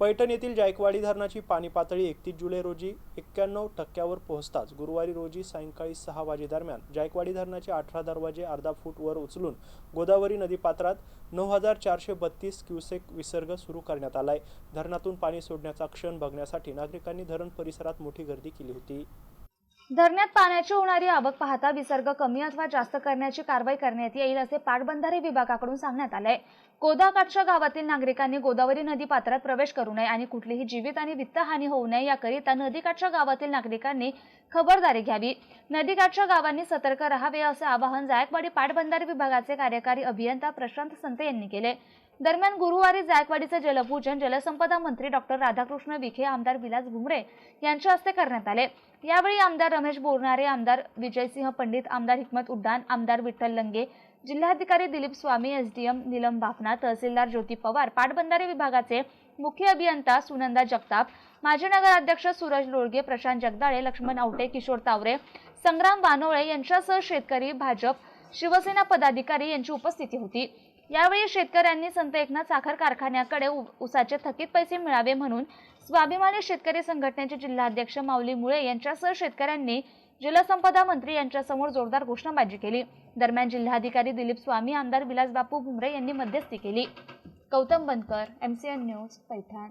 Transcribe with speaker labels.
Speaker 1: पैठण येथील जायकवाडी धरणाची पाणी पातळी एकतीस जुलै रोजी एक्क्याण्णव टक्क्यावर पोहोचताच गुरुवारी रोजी सायंकाळी सहा वाजेदरम्यान जायकवाडी धरणाचे अठरा दरवाजे अर्धा फूट वर उचलून गोदावरी नदीपात्रात नऊ हजार चारशे बत्तीस क्युसेक विसर्ग सुरू करण्यात आलाय. धरणातून पाणी सोडण्याचा क्षण बघण्यासाठी नागरिकांनी धरण परिसरात मोठी गर्दी केली होती.
Speaker 2: धरणात पाण्याची होणारी आवक पाहता विसर्ग कमी अथवा जास्त करण्याची कारवाई करण्यात येईल असे पाटबंधारे विभागाकडून सांगण्यात आलंय. गोदाकाठच्या गावातील नागरिकांनी गोदावरी नदी पात्रात प्रवेश करू नये आणि कुठलीही जीवित आणि वित्तहानी होऊ नये याकरिता नदीकाठच्या गावातील नागरिकांनी खबरदारी घ्यावी. नदीकाठच्या गावांनी सतर्क राहावे असे आवाहन जायकवाडी पाटबंधारे विभागाचे कार्यकारी अभियंता प्रशांत संत यांनी केले. दरम्यान गुरुवारी जायकवाडीचे जलपूजन जलसंपदा मंत्री डॉक्टर राधाकृष्ण विखे आमदार विलास भुमरे यांच्या हस्ते करण्यात आले. यावेळी आमदार रमेश बोरणारे आमदार विजयसिंह पंडित आमदार हिकमत उड्डाण आमदार विठ्ठल लंगे जिल्हाधिकारी दिलीप स्वामी एसडीएम नीलम बाफना तहसीलदार ज्योती पवार पाटबंधारे विभागाचे मुख्य अभियंता सुनंदा जगताप माजी नगराध्यक्ष सूरज लोळगे प्रशांत जगदाळे लक्ष्मण आवटे किशोर तावरे संग्राम वानोळे यांच्यासह शेतकरी भाजप शिवसेना पदाधिकारी यांची उपस्थिती होती. यावेळी शेतकऱ्यांनी संत एकनाथ साखर कारखान्याकडे उ- ऊसाचे थकीत पैसे मिळावे म्हणून स्वाभिमानी शेतकरी संघटनेचे जिल्हाध्यक्ष माऊली मुळे यांच्यासह शेतकऱ्यांनी जलसंपदा मंत्री यांच्यासमोर जोरदार घोषणाबाजी केली. दरम्यान जिल्हाधिकारी दिलीप स्वामी आमदार विलास बापू भुमरे यांनी मध्यस्थी केली. Gautam Bankar MCN news Paithan.